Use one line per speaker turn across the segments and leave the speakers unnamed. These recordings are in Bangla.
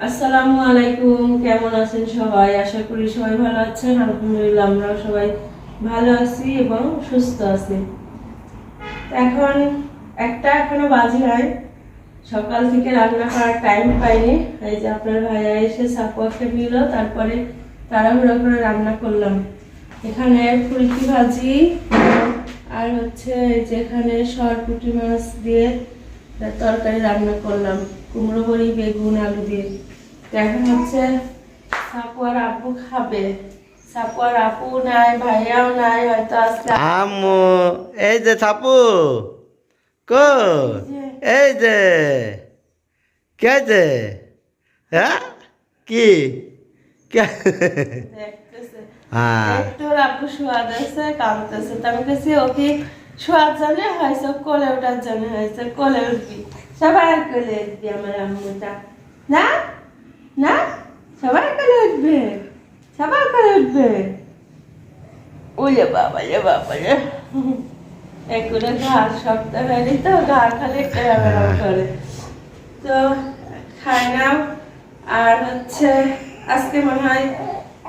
আসসালামু আলাইকুম, কেমন আছেন সবাই? আশা করি সবাই ভালো আছেন। আলহামদুলিল্লাহ আমরাও সবাই ভালো আছি এবং সুস্থ আছি। এখন একটা এখনও বাজে নাই সকাল থেকে রান্না করার টাইম পাইনি। এই যে আপনার ভাইয়া এসে সাপোয়াকে নিল, তারপরে তাড়াহুড়ো করে রান্না করলাম। এখানে ফুলকি ভাজি, আর হচ্ছে এই যে এখানে সরপুটি মাছ দিয়ে তরকারি রান্না করলাম। কুমড়ো বড়ি বেগুন আলু দিয়ে। এখন হচ্ছে সাপুয়ার আপু খাবে। সাপুয়ার আপু নাই ভাইয়াও নাই হয়তো
আম্মু এই যে ছাপু কো এই যে। কে যে? হ্যাঁ? কি? হ্যাঁ।
একটু আপু আছে কামতেছে তো আমি কাছে ওকে সোয়াদ জানে হয়েছে কোলে ওঠার জন্য হয়েছে কোলে উঠবি সবাই কোলে উঠবি আমার আম্মুটা। না? না? সবাই কোলে উঠবে সবাই কোলে উঠবে ওলে বাবা রে বাবা রে এগুলো ঘাড় শক্ত হয়নি তো ঘাড় খালি করে। তো খাই নাও। আর হচ্ছে আজকে মনে হয়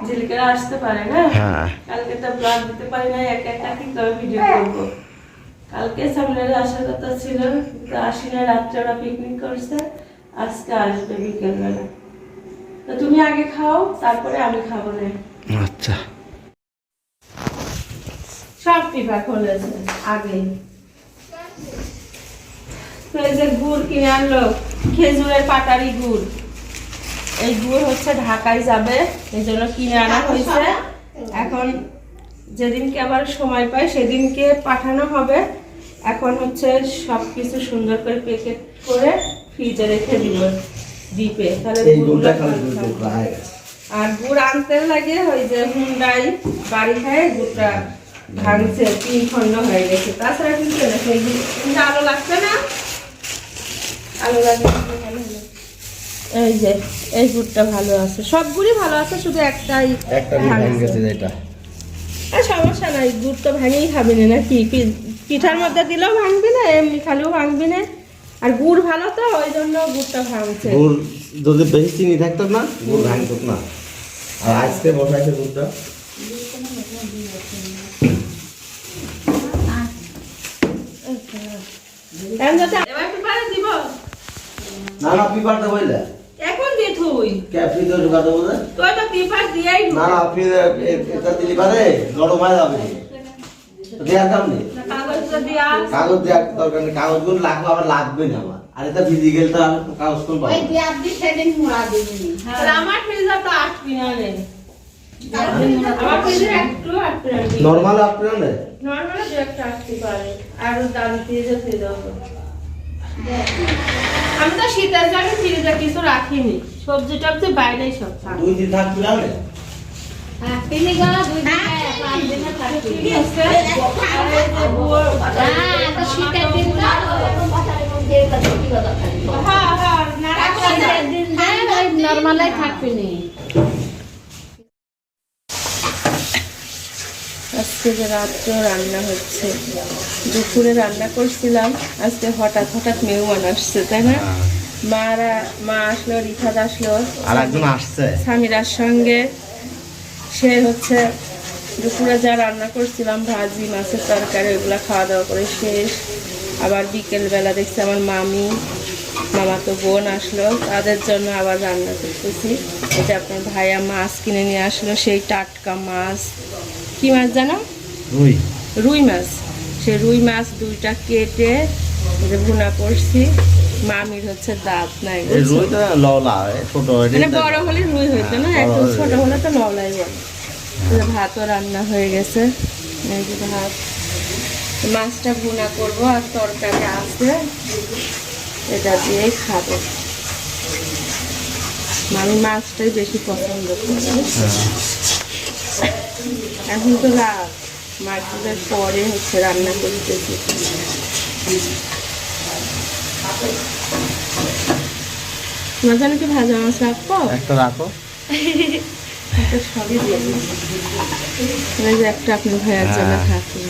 ঝিলিকেরা আসতে পারে না?
হ্যাঁ।
কালকে তো ব্লগ দিতে পারি না একা একা কি করে ভিডিও করব? কালকে সামনের আসার কথা ছিল কিন্তু আসি না রাত্রে ওরা পিকনিক করছে আজকে আসবে বিকেলবেলা। তো তুমি আগে খাও তারপরে আমি খাব না।
আচ্ছা।
সব খুলেছে আগে যে গুড় কিনে আনলো খেজুরের পাটারি গুড়। এই গুড় হচ্ছে ঢাকায় যাবে এই জন্য কিনে আনা হয়েছে। এখন যেদিনকে আবার সময় পাই সেদিনকে পাঠানো হবে। এখন হচ্ছে সব কিছু সুন্দর করে প্যাকেট করে ফ্রিজে রেখে দিব ডিপে তাহলে। আর গুড় আনতে লাগে ওই যে হুন্ডাই বাড়ি খায় গুড়টা ভাঙছে তিন খন্ড হয়ে গেছে। তাছাড়া কিন্তু আলো লাগছে না? আলো লাগে এই যে এই গুড়টা ভালো আছে। সব গুড়ই ভালো আছে শুধু একটাই
একটা
ভাঙছে।
এটা
আর সমস্যা নাই গুড় তো ভেঙেই খাবি না নাকি পিঠার মধ্যে দিলেও ভাঙবি না এমনি খালেও ভাঙবি না। আর গুড় ভালো তো ওই জন্য গুড়টা ভাঙছে।
গুড় যদি বেশি চিনি থাকতো না গুড় ভাঙতো না। আর আজকে বসাইছে গুড়টা।
যাতে এবার পেপারে দিব।
না না
এখন দিয়ে থুই।
কে ফ্রিজে ঢুকা দেবো না
তুই তো পেপার দিয়াই
না না ফ্রিজে এটা দিলি পারে গরম হয়ে যাবে। দেওয়ার দাম নেই। কাগজ দেওয়ার দরকার নেই। কাগজগুলো লাগবে আবার লাগবে না আমার আর এটা ভিজি গেলে তো আমি কাগজ কোন পাবো?
ওই আপনি সেদিন মুড়া দিবি
আমার ফ্রিজে তো না রে। আমার ফ্রিজে একটু আটবি না
নর্মাল আপনার না
নর্মালি দু একটা আটতে পারে। আর দাম ফ্রিজে ফ্রিজে আমি তো শীতের জন্য ফ্রিজে কিছু রাখিনি। সবজি টবজি বাইরেই সব থাকে।
দুই দিন থাকবে না রে?
হ্যাঁ তিনি গেল দুই দিনে নর্মালাই থাকবি নি
আজকে যে রাত্র রান্না হচ্ছে দুপুরে রান্না করছিলাম আজকে হঠাৎ হঠাৎ মেহমান আসছে তাই না? মারা মা আসলো রিফাত আসলো
আর একজন আসছে।
স্বামীরার সঙ্গে। সে হচ্ছে দুপুরে যা রান্না করছিলাম ভাজি মাছের তরকারি ওগুলো খাওয়া দাওয়া করে শেষ। আবার বিকেলবেলা দেখছি আমার মামি মামাতো বোন আসলো তাদের জন্য আবার রান্না করতেছি। এটা আপনার ভাইয়া মাছ কিনে নিয়ে আসলো সেই টাটকা মাছ। কি মাছ জানো?
দুই
রুই মাছ। সে রুই মাছ দুইটা কেটে ভুনা করছি। মামির হচ্ছে দাঁত নাই বুঝছ?
রুইটা লওলা ছোট
মানে বড় হলে রুই হইতো না
হ্যাঁ, হলে
ছোট হলে তো নলাই বলে। ভাতও রান্না হয়ে গেছে। এই যে ভাত। মাছটা ভুনা করব আর তরকারি আছে। এটা দিয়েই খাব। আমি মাছটাই বেশি পছন্দ করি। এখন তো রাত মাছটার পরে হচ্ছে রান্না করতেছি। মাঝখানে কি ভাজা মাছ রাখব?
একটা রাখো।
সবই দিয়ে দিই। যে একটা আপনার ভাইয়ের জন্য
হ্যাঁ।
থাকবে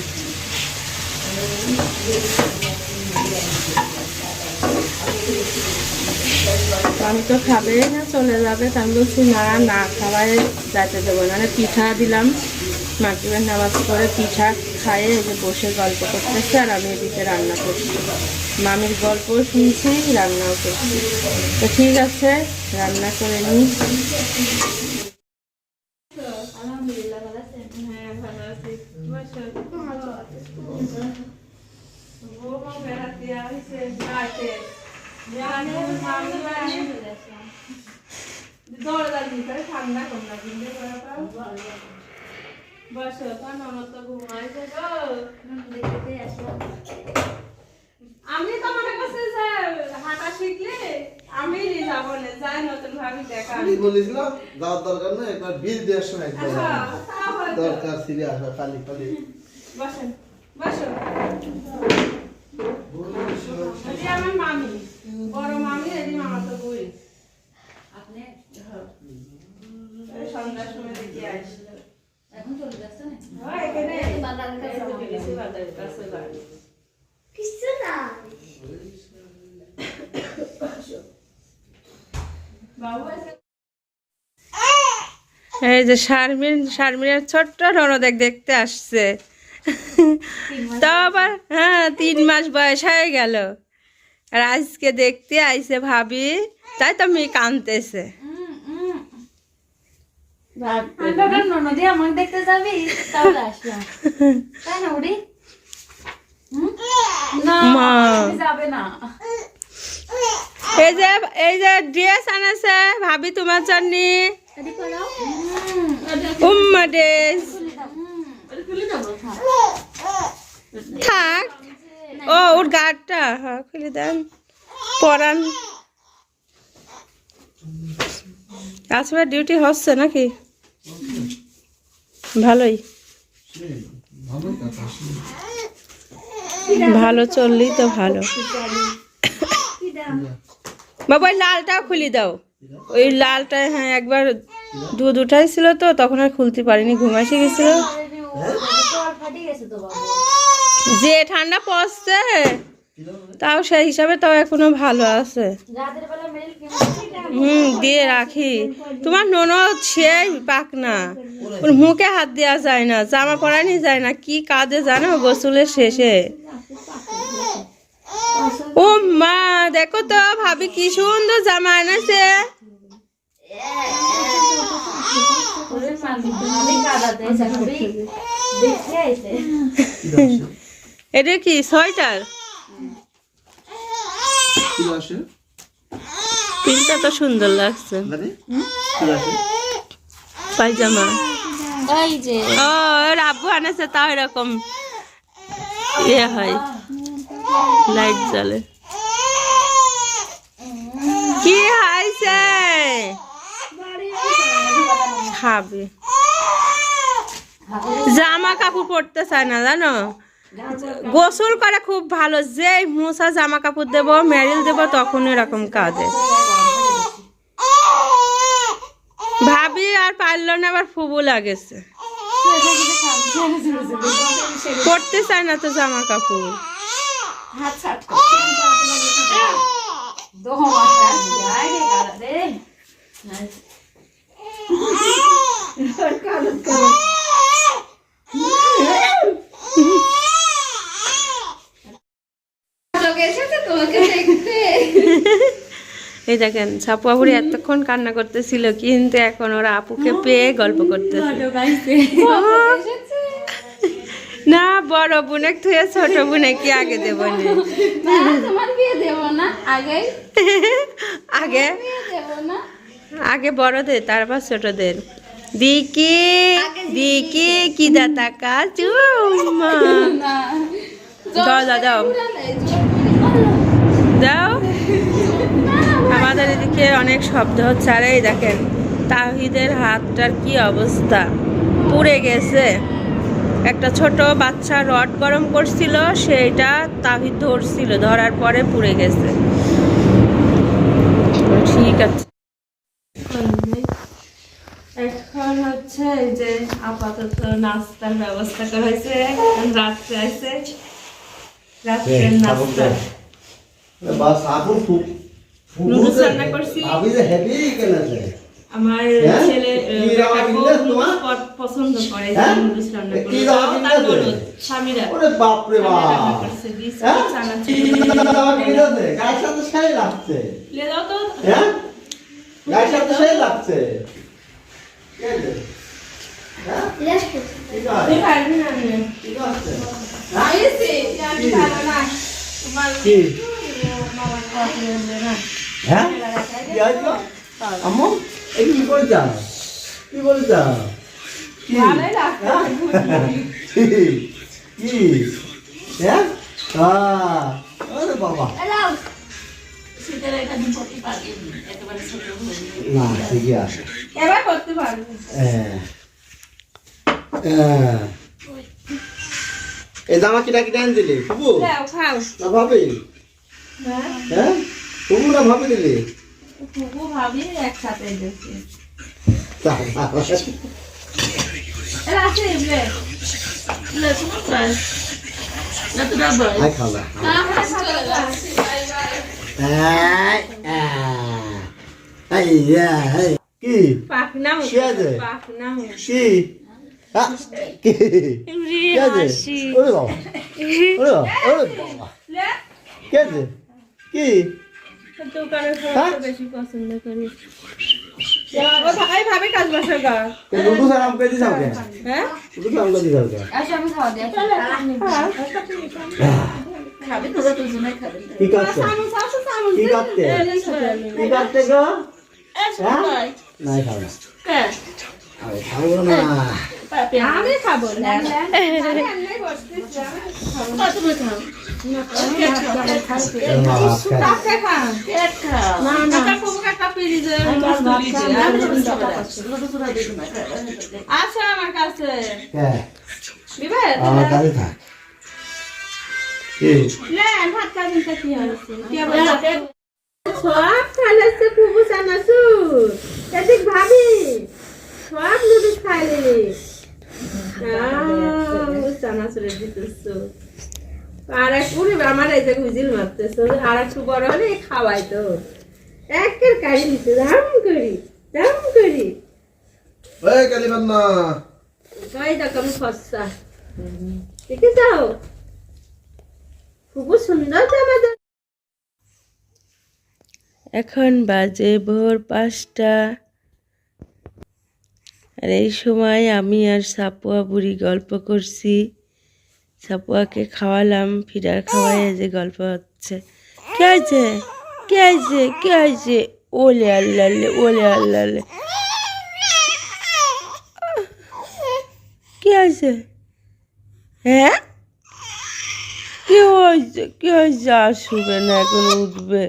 আমি তো খাবে না চলে যাবে। তা আমি বলছি না না খাওয়াই যাইতে দেবো না। মানে পিঠা দিলাম মাগরিবের নামাজ করে পিঠা খাইয়ে এই যে বসে গল্প করতেছে আর আমি এদিকে রান্না করছি। মামির গল্প শুনছি রান্নাও করছি। তো ঠিক আছে রান্না করে নিই
আলহামদুলিল্লাহ ভালো আছেন
হ্যাঁ ভালো আছি বৌমা বেড়াতে আসছে রাতে জানে মামি বাড়ি দরজার ভিতরে ঠান্ডা কম না কিন্তু বসো তো ননদ তো ঘুমাইছে গো আমি তো করছি যে হাঁটা শিখলে আমি যাব না যাই নতুন ভাবি দেখা।
আমি বলেছিলাম যাওয়ার দরকার নেই একবার বিল দেওয়ার সময়
হ্যাঁ।
দরকার আসা খালি খালি
বসেন বসো। এটি আমার মামি বড় মামি এটি মামা তো বই
আপনি
এই সন্ধ্যার সময় দেখি আসি
এখন চলে যাচ্ছেন
হয় এখানে।
বাজারের কাছে
গেছি বাজারের কাছে বাড়ি বাবু এসে এই যে শারমিন শারমিনের ছোট্ট ননদেক দেখতে আসছে। তো আবার হ্যাঁ তিন মাস বয়স হয়ে গেল। আর আজকে দেখতে আইছে ভাবি তাই তো মেয়ে কানতেছে। এই যে এই যে ড্রেস আনেছে ভাবি তোমার জন্য। উম্মা ড্রেস।
থাক।
ও, ওর গাড়টা হ্যাঁ খুলে দেন। পরান। আজকে ডিউটি হচ্ছে নাকি? ভালোই। ভালো চললেই তো ভালো। বাবা, ওই লালটাও খুলে দাও। ওই লালটা হ্যাঁ একবার দুধ উঠাইছিল তো, তখন আর খুলতে পারিনি ঘুমাইছে গেছিল। যে ঠান্ডা পড়ছে, তাও সেই হিসাবে তাও এখনও ভালো আছে। হুম, দিয়ে রাখি। তোমার ননদ সেই পাক না ওর মুখে হাত দেওয়া যায় না, জামা পরানি যায় না। কি কাজে জানো গোসলের শেষে? ও মা, দেখো তো, ভাবি কি সুন্দর জামা এনেছে। এটা কি, সোয়েটার? পিনটা তো সুন্দর লাগছে। পায়জামা। আব্বু আনেছে তাও এরকম ইয়ে হয়, লাইট জ্বলে কি হয়েছে খাবে। জামা কাপড় পরতে চায় না, জানো? গোসল করা খুব ভালো যে মুসা জামা কাপড় দেব মেরিল দেব তখন এরকম কাজে। ভাবি আর পারল না, আবার ফুবু লাগেছে। পরতে চায় না তো জামা কাপড়। এই দেখেন সাপুয়াপুরি এতক্ষণ কান্না করতেছিল, কিন্তু এখন ওরা আপুকে পেয়ে গল্প
এসেছে
না, বড় বোনের থেকে ছোট বোনে কি আগে দেব না? আগে? আগে বড়দের, তারপর ছোটদের। দিকি দিকে। কি দাতা কাজু দাও দাও দাও। দাও। আমাদের এদিকে অনেক শব্দ হচ্ছে। আর এই দেখেন তাহিদের হাতটার কি অবস্থা? পুড়ে গেছে। একটা ছোট বাচ্চা রড গরম করছিল সেইটা তাহিদ ধরছিল ধরার পরে পুড়ে গেছে। ঠিক আছে। এখন হচ্ছে এই যে আপাতত নাস্তার ব্যবস্থা করা হয়েছে। রাত্রে আছে। রাত্রের নাস্তা।
বাস আপন খুব
নুডলস রান্না করছি।
ভাবি যে হেভি কেনেছে
আমার
হ্যাঁ?
ছেলে পছন্দ করে
হ্যাঁ?
নুডলস রান্না করে তার
যে?
স্বামীরা
ওরে বাপ। রে বাপ হ্যাঁ? গায়ের সাথে সেই লাগছে।
লে দাও তো।
হ্যাঁ? গায়ের সাথে সেই লাগছে? হ্যাঁ? আম্মু, এই কি করেছ? কি বলেছ? কি?
লাগছে,
হ্যাঁ? কি? কি? হ্যাঁ? আহ, বাবা। না, ঠিকই আছে।
এবার করতে পারব।
হ্যাঁ। হ্যাঁ। এই জামা কিটা কিটা এনে দিলি ফুবু না ভাবি?
হ্যাঁ?
হ্যাঁ? ফুবু না ভাবি দিলি?
ভাবি একসাথে এগুলো
আই খাওয়া কি কি কি
কাজ
কে করতে? কি করতে গো? হ্যাঁ? নাই খাও। না খাব না।
আমি খাব না। আচ্ছা আমার কাছে।
আমার কাছে থাক।
সব খাইলেছে কুবু চানাচুর এদিক ভাবি? সব নুডলস খাইলি। চানাচুরে দিতেছ। আর এক পুরি আমার এই যে গুজিল মারতেছ আর একটু বড় হলে খাওয়াই তো একের কাড়ি দিতে দাম করি দাম করি।
ওই কালীবান্না
ওই দেখো আমি ফসা দেখে যাও এখন বাজে ভোর পাঁচটা। আর এই সময় আমি আর সাপুয়া বুড়ি গল্প করছি। সাপুয়াকে খাওয়ালাম, ফিরার খাওয়াই যে গল্প হচ্ছে। কে আছে? কে আছে? কে আছে? ওলে আল্লাহ ওলে আল্লাহ কি আছে? হ্যাঁ? কি হয়েছে কি হয়েছে শুবে না, এখন উঠবে।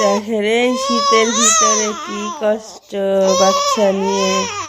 দেখে রে, শীতের ভিতরে কি কষ্ট বাচ্চা নিয়ে।